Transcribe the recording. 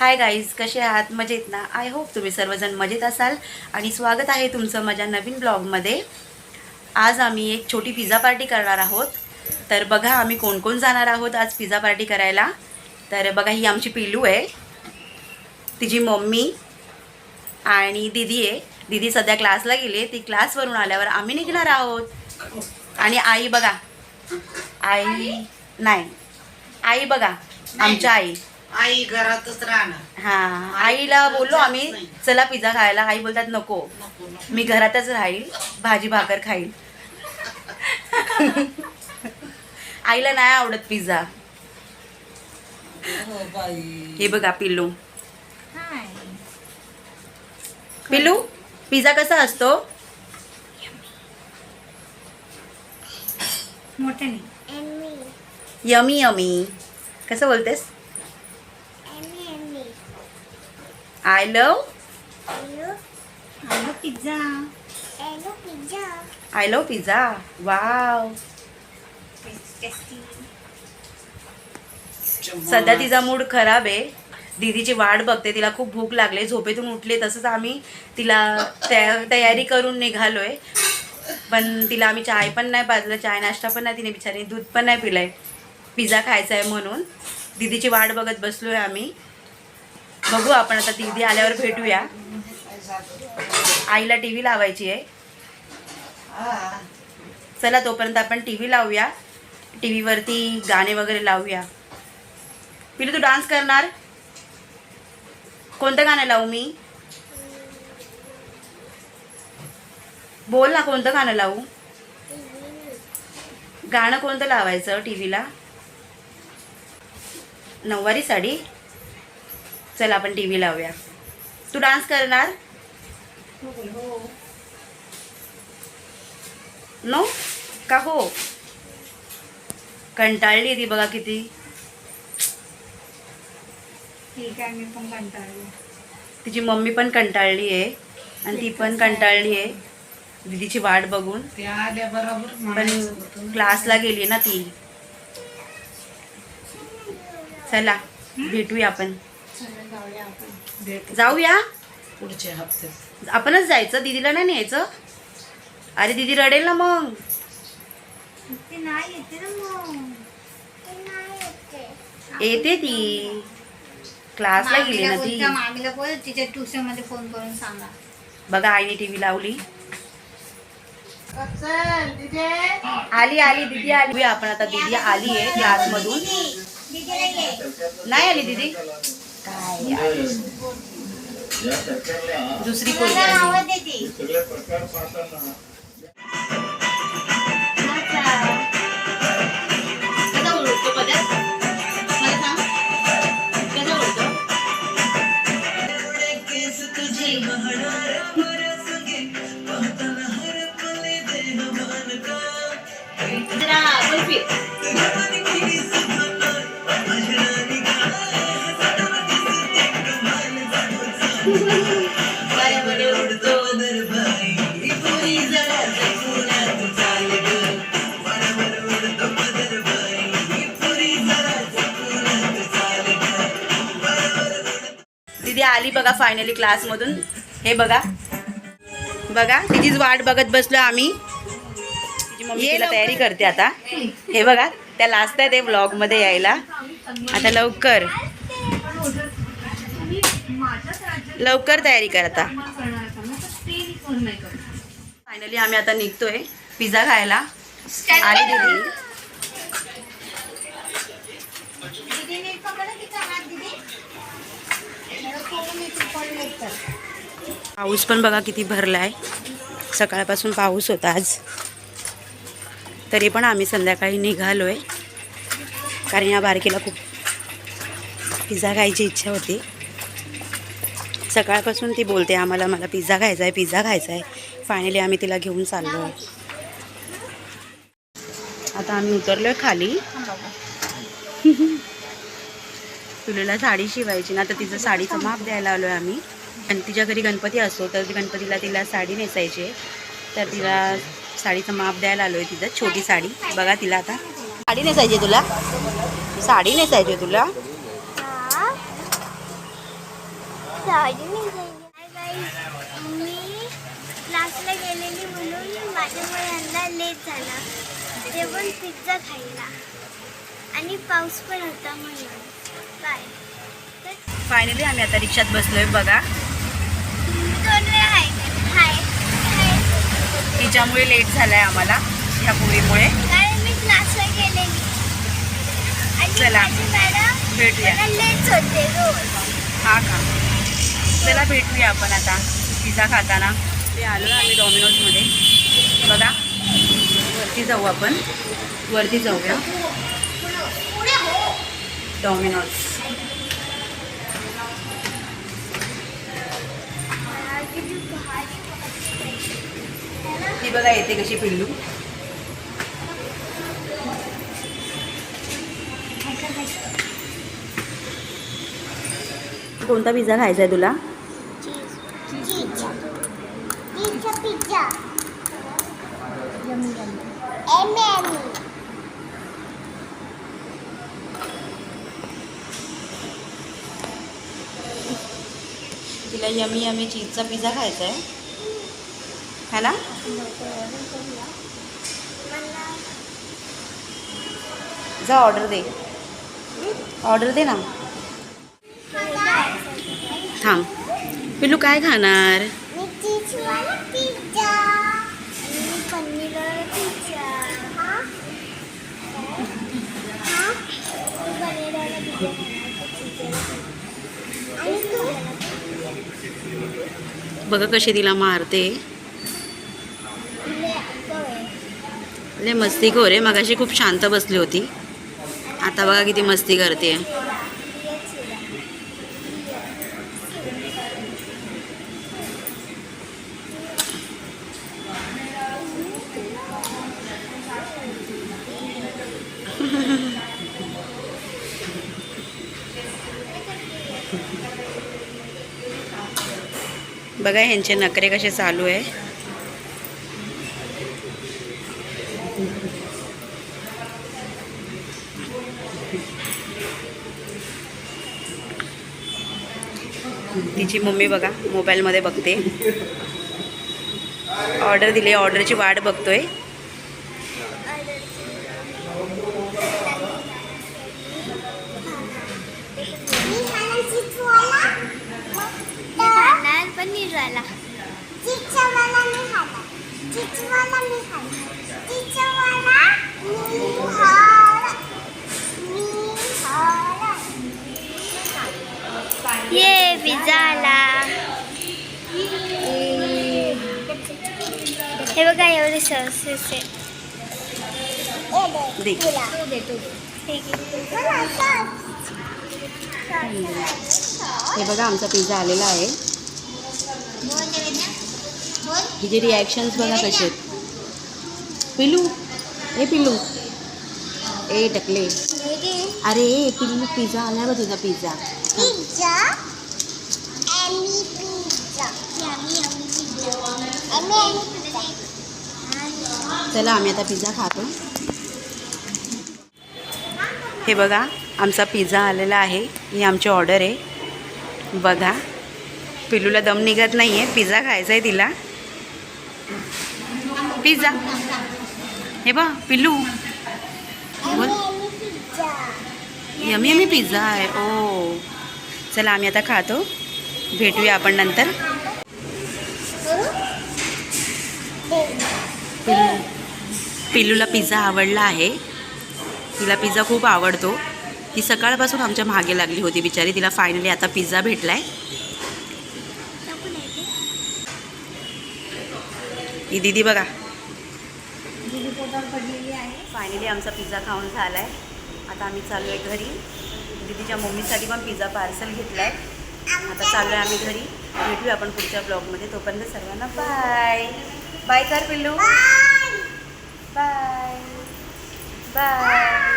Hi guys कसे आहात? मजेत ना? आय होप तुम्ही सर्वजण मजेत असाल. आणि स्वागत आहे तुमचं माझ्या नवीन ब्लॉगमध्ये आज आम्ही एक छोटी पिझ्झा पार्टी करणार आहोत. तर बघा आम्ही कोण कोण जाणार आहोत आज पिझ्झा पार्टी करायला. तर बघा ही आमची पिलू आहे. तिची मम्मी आणि दिदी आहे. दिदी सध्या क्लासला गेली. ती क्लासवरून आल्यावर आम्ही निघणार आहोत. आणि आई बघा. आई नाही. आई बघा. आमच्या आई. आई घरातच राहणार. हा आईला बोललो आम्ही चला पिझ्झा खायला. आई बोलतात नको नको नको. मी घरातच राहील भाजी भाकर खाईल. आईला नाही आवडत पिझ्झा. हो बाई. हे बघा पिल्लू. पिल्लू पिझ्झा कसा असतो? Yummy yummy. कसं बोलतेस? I love pizza. I love pizza. Wow. Tasty सध्या तिचा मूड खराब आहे. दीदीची वाट बघते तिला खूप भूक लागली. झोपेतून उठले तसंच आम्ही तिला तया तयारी करून निघालोय. पण तिला आम्ही चाय पण नाही पाजलं. चाय नाश्ता पण नाही तिने बिचारी दूध पण नाही पिलंय. पिझ्झा खायचा आहे म्हणून. दीदीची वाट बघत बसलोय आम्ही. बघू आपण आता दीदी आल्यावर भेटूया. आईला टी व्ही लावायची आहे. चला तोपर्यंत आपण टी व्ही लावूया. टी व्हीवरती गाणे वगैरे लावूया. पिलू तू डान्स करणार? कोणतं गाणं लावू मी? बोल ना कोणतं गाणं लावू? गाणं कोणतं लावायचं टी व्हीला? नऊवारी साडी? चल आपण टी व्ही लावूया. तू डान्स करणार? नो? का हो? कंटाळली ती बघा किती. ठीक आहे मी पण कंटाळले. तिची मम्मी पण कंटाळली आहे आणि ती पण कंटाळली आहे. दीदीची वाट बघून. पण. क्लासला गेली ना ती. चला भेटूया आपण. जाऊया. आपण भेटू जाऊया पुढच्या हप्त्यात आपणच जायचं दीदीला नाही न्यायचं. अरे दीदी रडेल ना मग. ते नाही येते ना मग. ते येते. क्लासला गेली मामीला ना ती. बोल, मामीला बोल तिच्या ट्युशनमध्ये फोन करून सांगा. बघा आईने टीव्ही लावली. आली आली दीदी आली. आपण आता दीदी आली आहे क्लासमधून. नाही आली दीदी. दुसरी कोणी मला आली आवाज येते. कसा ओळखतो पदर? बघा फायनली क्लासमधून हे बघा. बघा तिचीच वाट बघत बसलो आम्ही. तिची मम्मी तिला तयारी करते आता. हे बघा त्या लास्ट आहे ते ब्लॉगमध्ये यायला. आता लवकर. लवकर तयारी कर आता. फायनली आम्ही आता निघतोय पिझ्झा खायला. आली दीदी दीदी नीट पकडा तिचा हात दीदी. मला खूप नीट पकडलं तर. पाऊस पण बघा किती भरला आहे सकाळपासून पाऊस होता आज. तरी पण आम्ही संध्याकाळी निघालोय. कारण या बारकीला खूप पिझ्झा खायची इच्छा होती. सकाळपासून ती बोलते आम्हाला मला पिझ्झा खायचा आहे पिझ्झा खायचा आहे फायनली आम्ही तिला घेऊन चाललो. आता आम्ही उतरलोय खाली. तुला साडी शिवायची ना तर तिचं साडीचं माप द्यायला आलो आहे आम्ही. आणि तिच्या घरी गणपती असतो तर गणपतीला तिला साडी नेसायची आहे. तर तिला साडीचं माप द्यायला आलो आहे तिचं छोटी साडी. बघा तिला आता. साडी नेसायची तुला? साडी नेसायची तुला? क्लासला गेलेली म्हणून माझ्यामुळे यंदा लेट झाला. जेवण पिझ्झा खायला. आणि पाऊस पण होता म्हणून. फायनली आम्ही आता रिक्षात बसलोय बघा. दोन हाय तिच्यामुळे लेट झालाय आम्हाला ह्या पोरीमुळे. मी चला. भेटूया. हा का? चला भेटूया आपण आता पिझ्झा खाताना. ते आलो आम्ही डॉमिनोजमध्ये बघा वरती जाऊ आपण. वरती जाऊया. डॉमिनोज ती बघा येते कशी पिल्लू? कोणता पिझ्झा खायचा आहे तुला पिझ्झा पिझ्झा एम एम तिला यमी यमी चीजचा पिझ्झा खायचा आहे है ना? जा ऑर्डर दे. ऑर्डर दे ना. थांब. पिल्लू काय खाणार? Thank you. बघा कशी तिला मारते. लय मस्ती खोर रे मगाशी खूप शांत बसली होती. आता बघा किती मस्ती करते. बघा ह्यांचे नखरे कसे चालू आहे. तिची मम्मी बघा मोबाईलमध्ये बघते. ऑर्डर दिली ऑर्डरची वाट बघतोय मी खाणार चीजवाला मी खाणार पनीरवाला. चीजवाला मी ये पिझ्झा आला हे बघा एवढे सॉसेस आहे. हे बघा आमचा पिझ्झा आलेला आहे. तिचे रिॲक्शन्स बघा कसे आहेत. पिल्लू ए पिल्लू. ए टकले. अरे पिल्लू पिझ्झा आला बघ तुझा पिझ्झा चला आम्ही आता पिझ्झा खातो. हे बघा आमचा पिझ्झा आलेला आहे. ही आमची ऑर्डर आहे. बघा. पिल्लूला दम निघत नाही आहे पिझ्झा खायचा आहे तिला. पिझ्झा. हे बा पिल्लू. बोल. यमी यमी पिझ्झा आहे. ओ. चला आम्ही आता खातो. भेटूया आपण नंतर. पिल्लू. पिल्लूला पिझ्झा आवडला आहे. तिला पिझ्झा खूप आवडतो. ती सकाळपासून आमच्या मागे लागली होती बिचारी. तिला फायनली आता पिझ्झा भेटला आहे ही दीदी बघा. फायनली आमचा पिझ्झा खाऊन झाला आहे आता आम्ही चाललो आहे घरी. दीदीच्या मम्मीसाठी पण पिझ्झा पार्सल घेतला आहे आता चाललो आहे आम्ही घरी. भेटूया आपण पुढच्या ब्लॉगमध्ये. तोपर्यंत सर्वांना बाय बाय कर पिल्लू. Bye bye